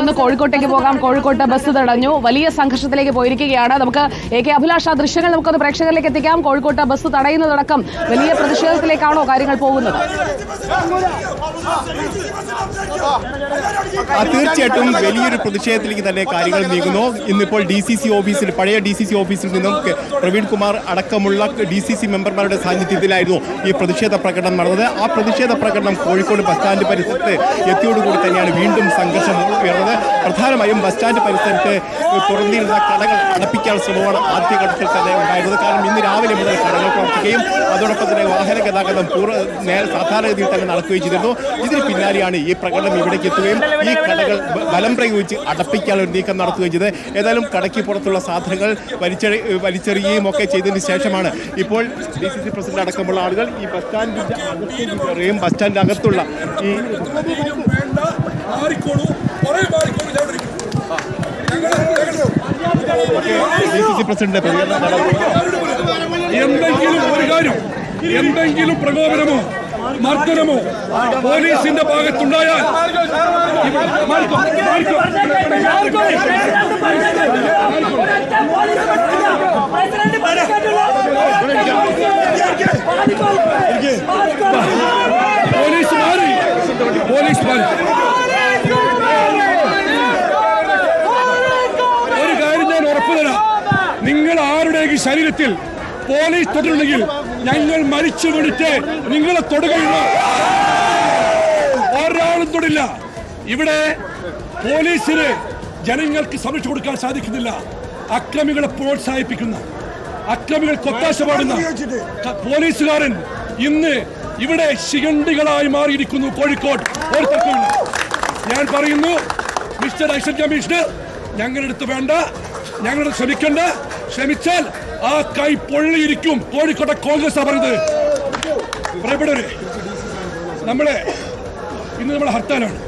ഒന്ന് കോഴിക്കോട്ടേക്ക് പോകാം. കോഴിക്കോട്ട് ബസ് തടഞ്ഞു. വലിയ സംഘർഷത്തിലേക്ക് പോയിരിക്കുകയാണ്. നമുക്ക് എ കെ അഭിലാഷ് ആ ദൃശ്യങ്ങൾ നമുക്കൊന്ന് പ്രേക്ഷകരിലേക്ക് എത്തിക്കാം. കോഴിക്കോട്ട് ബസ് തടയുന്നതടക്കം വലിയ പ്രതിഷേധത്തിലേക്കാണോ കാര്യങ്ങൾ പോകുന്നത്? തീർച്ചയായിട്ടും വലിയൊരു പ്രതിഷേധത്തിലേക്ക് തന്നെ കാര്യങ്ങൾ നീങ്ങുന്നു. ഇന്നിപ്പോൾ ഡി സി സി ഓഫീസിൽ പഴയ ഡി സി സി ഓഫീസിൽ നിന്നും പ്രവീൺ കുമാർ അടക്കമുള്ള ഡി സി സി മെമ്പർമാരുടെ സാന്നിധ്യത്തിലായിരുന്നു ഈ പ്രതിഷേധ പ്രകടനം നടന്നത്. ആ പ്രതിഷേധ പ്രകടനം കോഴിക്കോട് ബസ് സ്റ്റാൻഡ് പരിസരത്ത് എത്തിയോടുകൂടി തന്നെയാണ് വീണ്ടും സംഘർഷം ഉയർന്നത്. പ്രധാനമായും ബസ് സ്റ്റാൻഡ് പരിസരത്ത് തുറന്നിരുന്ന കടകൾ അടപ്പിക്കാൻ ശ്രമമാണ് ആദ്യഘട്ടത്തിൽ തന്നെ ഉണ്ടായിരുന്നത്. കാരണം ഇന്ന് രാവിലെ മുതൽ കടകൾ പ്രവർത്തിക്കുകയും അതോടൊപ്പം തന്നെ വാഹന ഗതാഗതം പൂർവ നേരെ സാധാരണഗതിയിൽ തന്നെ നടക്കുകയും ചെയ്തിരുന്നു. ഇതിന് പിന്നാലെയാണ് ഈ പ്രകടനം ഇവിടേക്ക് എത്തുകയും ഈ കടകൾ ബലം പ്രയോഗിച്ച് അടപ്പിക്കാനുള്ള ഒരു നീക്കം നടത്തുകയും ചെയ്തത്. ഏതായാലും കടയ്ക്ക് പുറത്തുള്ള സാധനങ്ങൾ വലിച്ചെറി വലിച്ചെറിയുകയും ഒക്കെ ചെയ്തതിന് ശേഷമാണ് ഇപ്പോൾ ഡി സി സി പ്രസിഡന്റ് അടക്കമുള്ള ആളുകൾ ഈ ബസ് സ്റ്റാൻഡിന്റെ അകത്തേക്ക് കയറുകയും ബസ് സ്റ്റാൻഡിന്റെ അകത്തുള്ള ഈ സി പ്രസിഡന്റ് എന്തെങ്കിലും ഒരു കാര്യം എന്തെങ്കിലും പ്രകോപനമോ മർദ്ദനമോ പോലീസിന്റെ ഭാഗത്തുണ്ടായാൽ. പോലീസ് മാറി പോലീസ് മാറി ഒരു കാര്യം ഞാൻ ഉറപ്പു തരാം നിങ്ങൾ ആരുടെയെങ്കിലും ശരീരത്തിൽ പോലീസ് തൊട്ടിട്ടുണ്ടെങ്കിൽ ഞങ്ങൾ മരിച്ചു വിളിച്ച് നിങ്ങളെ തൊടുകയുള്ളൂ ഒരാളും തൊടില്ല. ഇവിടെ പോലീസിന് ജനങ്ങൾക്ക് സംരക്ഷണം കൊടുക്കാൻ സാധിക്കുന്നില്ല. അക്രമികളെ പ്രോത്സാഹിപ്പിക്കുന്ന അക്രമികൾ കൊത്താശ പാടുന്ന പോലീസുകാരൻ ഇന്ന് ഇവിടെ ശിഖണ്ഡികളായി മാറിയിരിക്കുന്നു കോഴിക്കോട്. ഞാൻ പറയുന്നു മിസ്റ്റർ അക്ഷൻ കമ്മീഷണർ ഞങ്ങളുടെ അടുത്ത് വേണ്ട ഞങ്ങളുടെ ശ്രമിക്കണ്ട. ശ്രമിച്ചാൽ ആ കൈ പൊള്ളിയിരിക്കും. കോഴിക്കോട്ടെ കോൺഗ്രസ് പറയുന്നത്. പ്രിയപ്പെട്ടവരെ നമ്മളെ ഇന്ന് നമ്മൾ ഹർത്താലാണ്.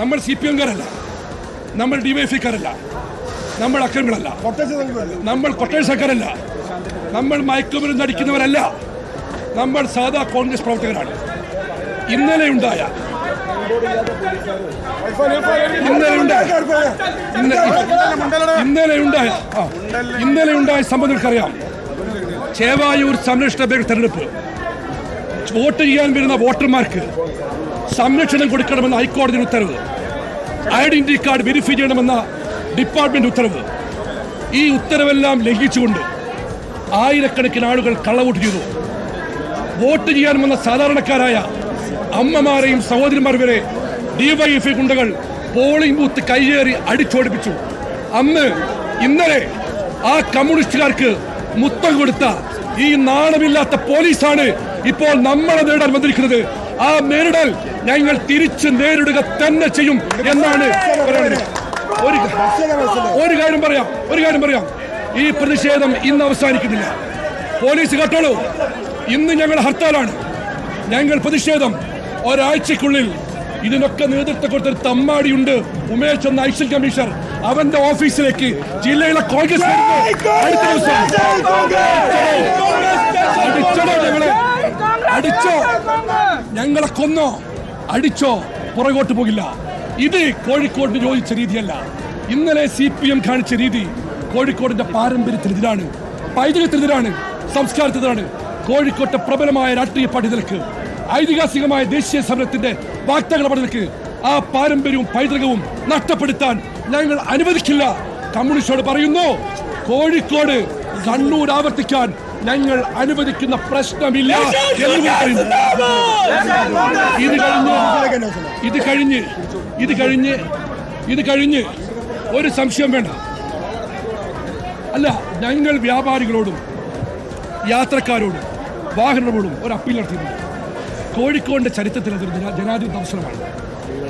നമ്മൾ സി പി എംകാരല്ല നമ്മൾ ഡിവൈഎഫ്ഐക്കാരല്ല നമ്മൾ അക്രമികളല്ല. നമ്മൾ കൊട്ടേഴ്സക്കാരല്ല. നമ്മൾ മയക്കുമരുന്ന് അടിക്കുന്നവരല്ല. നമ്മൾ സാധാ കോൺഗ്രസ് പ്രവർത്തകരാണ്. ഇന്നലെ ഉണ്ടായ ഇന്നലെ ഉണ്ടായ ഇന്ന- ഇന്നലെ ഉണ്ടായ ചേവായൂർ സംരക്ഷണ ബാങ്ക് തെരഞ്ഞെടുപ്പ്. വോട്ട് ചെയ്യാൻ വരുന്ന വോട്ടർമാർക്ക് സംരക്ഷണം കൊടുക്കണമെന്ന ഹൈക്കോടതിയുടെ ഉത്തരവ്. ഐഡന്റിറ്റി കാർഡ് വെരിഫൈ ചെയ്യണമെന്ന ഡിപ്പാർട്ട്മെന്റ് ഉത്തരവ്. ഈ ഉത്തരവെല്ലാം ലംഘിച്ചുകൊണ്ട് ആയിരക്കണക്കിന് ആളുകൾ കള്ളവോട്ട് ചെയ്തു. വോട്ട് ചെയ്യാൻ വന്ന സാധാരണക്കാരായ അമ്മമാരെയും സഹോദരിമാർ വരെ ഡിവൈഎഫ്ഐ ഗുണ്ടകൾ പോളിംഗ് ബൂത്ത് കയ്യേറി അടിച്ചോടിപ്പിച്ചു. അന്ന് ഇന്നലെ ആ കമ്മ്യൂണിസ്റ്റുകാർക്ക് മുത്തം കൊടുത്ത ഈ നാണമില്ലാത്ത പോലീസാണ് ഇപ്പോൾ നമ്മളെ നേടാൻ വന്നിരിക്കുന്നത്. ആ നേരിടൽ ഞങ്ങൾ തിരിച്ച് നേരിടുക തന്നെ ചെയ്യും എന്നാണ്. ഒരു ഒരു കാര്യം പറയാം ഒരു കാര്യം പറയാം. ഈ പ്രതിഷേധം ഇന്ന് അവസാനിക്കുന്നില്ല. പോലീസ് കേട്ടോളൂ. ഇന്ന് ഞങ്ങൾ ഹർത്താലാണ്. ഞങ്ങൾ പ്രതിഷേധം ഒരാഴ്ചക്കുള്ളിൽ ഇതിനൊക്കെ നേതൃത്വം കൊടുത്തൊരു തമ്മാടിയുണ്ട് ഉമേഷ് എന്ന ഐസിൽ കമ്മീഷണർ. അവന്റെ ഓഫീസിലേക്ക് ജില്ലയിലെ കോൺഗ്രസ്. അടുത്ത ദിവസം അടിച്ചോ ഞങ്ങളെ അടിച്ചോ. ഞങ്ങളെ കൊന്നോ. അടിച്ചോ. പുറകോട്ട് പോകില്ല. ഇത് കോഴിക്കോടിന് യോജിച്ച രീതിയല്ല. ഇന്നലെ സി പി എം കാണിച്ച രീതി കോഴിക്കോടിന്റെ പാരമ്പര്യത്തിനെതിരാണ് പൈതൃകത്തിനെതിരാണ് സംസ്കാരത്തിനെതിരാണ് കോഴിക്കോട്ടെ പ്രബലമായ രാഷ്ട്രീയ പാർട്ടി നിലയ്ക്ക് ഐതിഹാസികമായ ദേശീയ സമരത്തിന്റെ വാക്തകള പടലേക്ക് ആ പാരമ്പര്യവും പൈതൃകവും നഷ്ടപ്പെടുത്താൻ ഞങ്ങൾ അനുവദിക്കില്ല. കമ്മ്യൂണിസ്റ്റോട് പറയുന്നു കോഴിക്കോട് കണ്ണൂർ ആവർത്തിക്കാൻ ഞങ്ങൾ അനുവദിക്കുന്ന പ്രശ്നമില്ല എന്ന് പറയുന്നു. ഇത് കഴിഞ്ഞ് ഇത് കഴിഞ്ഞ് ഇത് കഴിഞ്ഞ് ഇത് കഴിഞ്ഞ് ഒരു സംശയം വേണ്ട. അല്ല ഞങ്ങൾ വ്യാപാരികളോടും യാത്രക്കാരോടും വാഹനങ്ങളോടും ഒരു അപ്പീൽ നടത്തിയിട്ടുണ്ട്. കോഴിക്കോടിന്റെ ചരിത്രത്തിൽ അതൊരു ജനാ- ജനാധിപത്യ അവസരമാണ്.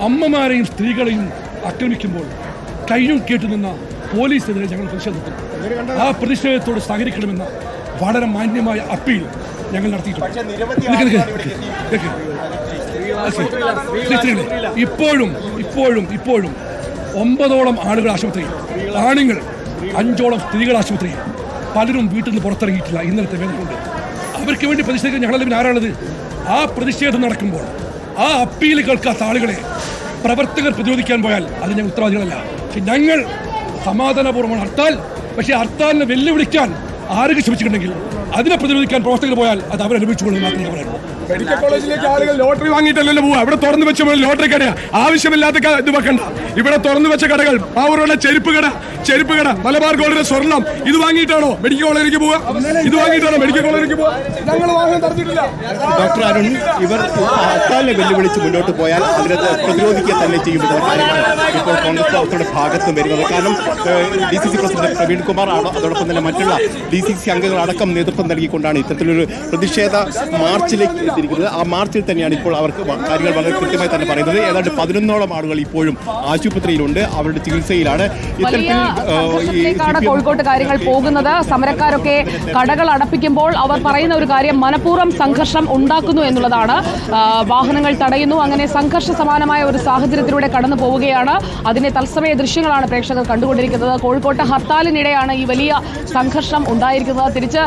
അമ്മമാരെയും സ്ത്രീകളെയും ആക്രമിക്കുമ്പോൾ കയ്യും കേട്ടുനിന്ന പോലീസിനെതിരെ ഞങ്ങൾ പ്രതിഷേധത്തിൽ ആ പ്രതിഷേധത്തോട് സഹകരിക്കണമെന്ന വളരെ മാന്യമായ അപ്പീൽ ഞങ്ങൾ നടത്തിയിട്ടുണ്ട്. ഇപ്പോഴും ഇപ്പോഴും ഇപ്പോഴും ഒമ്പതോളം ആളുകൾ ആശുപത്രിയിൽ. ആണുങ്ങൾ അഞ്ചോളം സ്ത്രീകൾ ആശുപത്രിയിൽ. പലരും വീട്ടിൽ നിന്ന് പുറത്തിറങ്ങിയിട്ടില്ല. ഇന്നലത്തെ വേദന കൊണ്ട് അവർക്ക് വേണ്ടി പ്രതിഷേധിക്കാൻ ഞങ്ങളെ പിന്നെ ആരാണത് ആ പ്രതിഷേധം നടക്കുമ്പോൾ ആ അപ്പീൽ കേൾക്കാത്ത ആളുകളെ പ്രവർത്തകർ പ്രതിരോധിക്കാൻ പോയാൽ അത് ഉത്തരവാദികളല്ല. പക്ഷെ ഞങ്ങൾ സമാധാനപൂർവമാണ് ഹർത്താൽ പക്ഷേ ഹർത്താലിനെ വെല്ലുവിളിക്കാൻ ആരൊക്കെ ശ്രമിച്ചിട്ടുണ്ടെങ്കിൽ അതിനെ പ്രതിരോധിക്കാൻ പ്രവർത്തകർ പോയാൽ അത് അവരനുഭവിച്ചുകൊള്ളും മാത്രമേ പറയുള്ളൂ. മെഡിക്കൽ കോളേജിലേക്ക് ആളുകൾ ലോട്ടറി വാങ്ങിയിട്ടല്ലല്ലോ പോവുക. അവിടെ തുറന്നു വെച്ച ലോട്ടറി കടയാ. ആവശ്യമില്ലാത്ത ഇത് വെക്കണ്ട. ഇവിടെ തുറന്നു വെച്ച കടകൾ പാവറുടെ ചെരുപ്പ് കട ചെരുപ്പ് കട മലബാർ ഗോൾഡിന്റെ സ്വർണം. ഇത് വാങ്ങിയിട്ടാണോ മെഡിക്കൽ കോളേജിലേക്ക് പോവുക? ഇത് വാങ്ങിയിട്ടാണോ മെഡിക്കൽ കോളേജിലേക്ക് പോവുക? ഞങ്ങൾ വാഹനം തടഞ്ഞിട്ടില്ല. ഡോക്ടർ അരുൺ ഇവർ ഹർത്താലിനെ വെല്ലുവിളിച്ച് മുന്നോട്ട് പോയാൽ അതിനെ പ്രതിരോധിക്കുക തന്നെ ചെയ്യുമെന്ന കാര്യമാണ് ഇപ്പോൾ കോൺഗ്രസ് പ്രവർത്തകരുടെ ഭാഗത്തും വരുന്നത്. കാരണം D C C president Praveen Kumar ആണോ അതോടൊപ്പം തന്നെ മറ്റുള്ള ഡി സി സി അംഗങ്ങൾ അടക്കം നേതൃത്വം നൽകിക്കൊണ്ടാണ് ഇത്തരത്തിലൊരു പ്രതിഷേധ മാർച്ചിലേക്ക് എത്തിയിരിക്കുന്നത്. ആ മാർച്ചിൽ തന്നെയാണ് ഇപ്പോൾ അവർക്ക് കാര്യങ്ങൾ വളരെ കൃത്യമായി തന്നെ പറയുന്നത്. ഏതാണ്ട് പതിനൊന്നോളം ആളുകൾ ഇപ്പോഴും ആശുപത്രിയിലുണ്ട്. അവരുടെ ചികിത്സയിലാണ്. ഈ കോഴിക്കോട്ട് കാര്യങ്ങൾ പോകുന്നത്. സമരക്കാരൊക്കെ കടകൾ അടപ്പിക്കുമ്പോൾ അവർ പറയുന്ന ഒരു കാര്യം മനഃപൂർവം സംഘർഷം ഉണ്ടാക്കുന്നു എന്നുള്ളതാണ്. വാഹനങ്ങൾ തടയുന്നു. അങ്ങനെ സംഘർഷ സമാനമായ ഒരു സാഹചര്യത്തിലൂടെ കടന്നു പോവുകയാണ്. അതിന്റെ തത്സമയ ദൃശ്യങ്ങളാണ് പ്രേക്ഷകർ കണ്ടുകൊണ്ടിരിക്കുന്നത്. കോഴിക്കോട്ട് ഹർത്താലിനിടെയാണ് ഈ വലിയ സംഘർഷം ഉണ്ടായിരിക്കുന്നത്. തിരിച്ച്